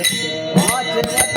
Açılır.